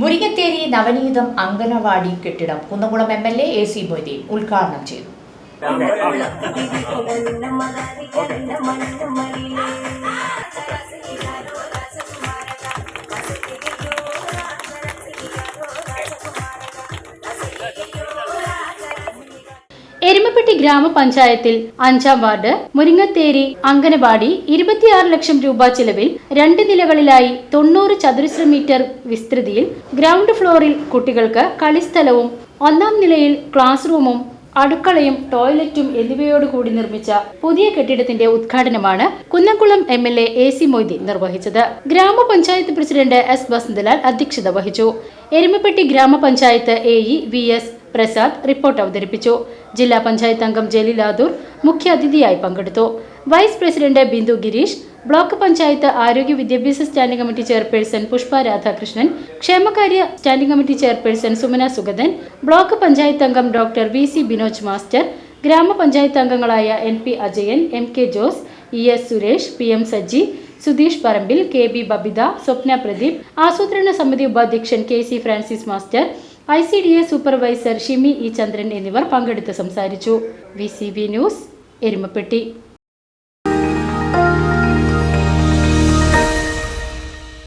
മുരിങ്ങത്തേരി നവനീതം അങ്കനവാടി കെട്ടിടം Kunnamkulam M L A A C Moideen ഉദ്ഘാടനം ചെയ്തു. എരുമപ്പെട്ടി ഗ്രാമപഞ്ചായത്തിൽ അഞ്ചാം വാർഡ് മുരിങ്ങത്തേരി അങ്കനവാടി ഇരുപത്തിയാറ് ലക്ഷം രൂപ ചിലവിൽ രണ്ട് നിലകളിലായി തൊണ്ണൂറ് ചതുരശ്ര മീറ്റർ വിസ്തൃതിയിൽ ഗ്രൗണ്ട് ഫ്ലോറിൽ കുട്ടികൾക്ക് കളിസ്ഥലവും ഒന്നാം നിലയിൽ ക്ലാസ് റൂമും അടുക്കളയും ടോയ്ലറ്റും എന്നിവയോടുകൂടി നിർമ്മിച്ച പുതിയ കെട്ടിടത്തിന്റെ ഉദ്ഘാടനമാണ് Kunnamkulam M L A A C Moideen നിർവഹിച്ചത്. ഗ്രാമപഞ്ചായത്ത് പ്രസിഡന്റ് എസ് വസന്തലാൽ അധ്യക്ഷത വഹിച്ചു. എരുമപ്പെട്ടി ഗ്രാമപഞ്ചായത്ത് A E V S Prasad report അവതരിപ്പിച്ചു. ജില്ലാ പഞ്ചായത്ത് അംഗം ജലീലാദൂർ മുഖ്യാതിഥിയായി പങ്കെടുത്തു. Vice president Bindu Gireesh block panchayat ആരോഗ്യ വിദ്യാഭ്യാസ standing committee chairperson Pushpa Radhakrishnan ക്ഷേമകാര്യ standing committee chairperson Sumana Sugathan block panchayat അംഗം doctor V C Binoj master ഗ്രാമപഞ്ചായത്ത് അംഗങ്ങളായ N P Ajayan M K Jose E S Suresh P M Sajji Sudheesh Parambil K B Babitha Swapna Pradeep ആസൂത്രണ സമിതി ഉപാധ്യക്ഷൻ K C Francis master I C D A supervisor Shimi E Chandran എന്നിവർ പങ്കെടുത്ത് സംസാരിച്ചു. V news Erumapetty.